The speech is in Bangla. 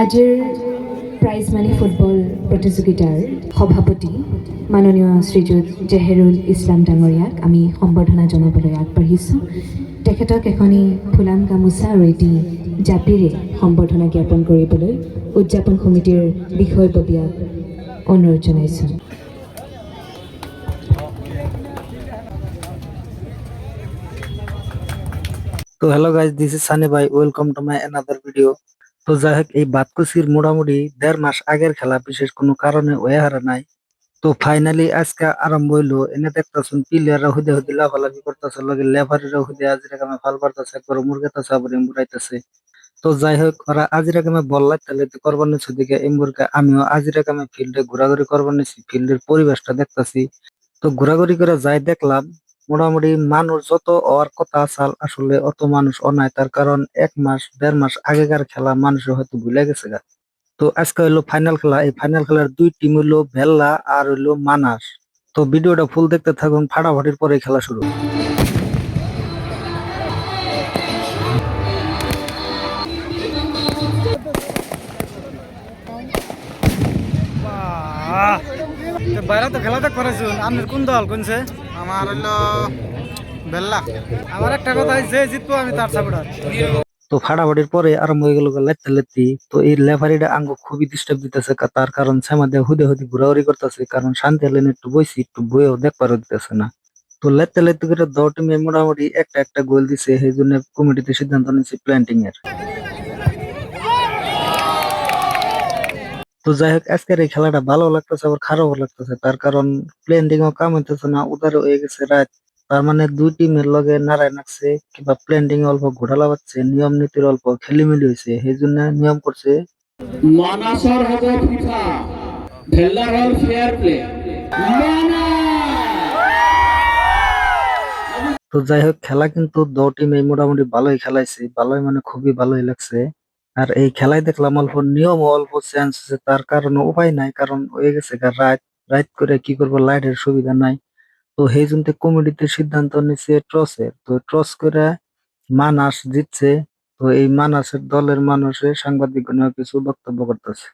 আজিৰ প্ৰাইজ মানি ফুটবল প্ৰতিযোগিতাৰ সভাপতি মাননীয় শ্ৰীযুত জেহেৰুল ইছলাম ডাঙৰীয়াক আমি সম্বৰ্ধনা জনাবলৈ আগবাঢ়িছোঁ। তেখেতক এখনি ফুলাম গামোচা আৰু এটি জাপিৰে সম্বৰ্ধনা জ্ঞাপন কৰিবলৈ উদযাপন সমিতিৰ বিষয়ববীয়াক অনুৰোধ জনাইছোঁ। তো hello guys this is Sunny ভাই welcome to my another video তো যাই হোক এই বাতকুসির মোটামুটি দেড় মাস আগের খেলা, বিশেষ কোনো কারণে ওয়ে হারা নাই। তো ফাইনালি আজকে আরম্ভ হইল। এনে দেখতেছেন প্লেয়াররা হুদে হুদে লাফালাফি করতেছে, লগে লেফারিরা হুদে আজিরা কামে ফাল পারতেছে একবার মুরগাতেছে আবার এম্বুরাইতেছে তো যাই হোক ওরা আজিরা কামে বল লাগতে করবার নিচ্ছে দিকে এম্বুরকে। আমিও আজিরা কামে ফিল্ডে ঘোরাঘুরি করবার নিচ্ছি ফিল্ডের পরিবেশটা দেখতাছি। তো ঘোরাঘুরি করে যাই দেখলাম মোটামুটি মানুষ যত হওয়ার কথা আসাল, আসলে অত মানুষ অনায় তার কারণ এক মাস, দেড় মাস আগেকার খেলা মানুষ হয়তো ভুলে গেছে গা। তো আজকে হইল ফাইনাল খেলা। এই ফাইনাল খেলার দুই টিম হইল ভেল্লা আর হইল মানাস। তো ভিডিওটা ফুল দেখতে থাকুন, ফাটাফাটির পরে খেলা শুরু। বাইরে তো খেলাতে করেছুন আপনার কোন দল কোনছে আমার হলো বেল্লা। আমার একটা কথা যে জিতবো আমি তার সাপোর্টার তো ফাটাফাটির পরে আরম্ভ হয়ে গেল লেতে লেতি তো এই লেফারিটা আঙ্গ খুবই ডিস্টার্ব দিতেছে তার কারণ সেমাদে হুদে হুদে ঘোরাঘুরি করতেছে, কারণ শান্তি লেনে একটু বইছি, একটু বইও দেখবার দিতেছে না। তো লেতে লেতে করে দশ টিমে মোটামুটি একটা একটা গোল দিছে, সেই জন্য কমিটিতে সিদ্ধান্ত নিচ্ছে প্ল্যান্টিং এর তো যাই হোক আজকের এই খেলাটা ভালো লাগতেছে আবার খারাপও লাগতেছে। তার কারণ প্ল্যান্টিং ও কাম হইতেছে না উদার হয়ে গেছে রাত। তার মানে দুই টিমের লগে নাড়াই নাকছে কিংবা প্ল্যান্টিং অল্প ঘোটালা পাচ্ছে নিয়ম নীতির অল্প খেলিমেলি হয়েছে সেই জন্য নিয়ম করছে। মানাসর হব ফিফা ভেল্লার হল ফেয়ার প্লে তো যাই হোক খেলা কিন্তু দো টিমে মোটামুটি ভালোই খেলাইছে ভালোই মানে খুবই ভালোই লাগছে। আর এই খেলায় দেখলাম অল্প নিয়ম অল্প চেঞ্জ আছে। তার কারণে উপায় নাই, কারণ হয়ে গেছে রাত। রাত করে কি করব লাইটের সুবিধা নাই। তো সেই জন্য কমিটিতে সিদ্ধান্ত নিচ্ছে ট্রসের তো ট্রস করে মানাস জিতছে। তো এই মানাসের দলের মানুষের সাংবাদিক কিছু বক্তব্য করতেছে।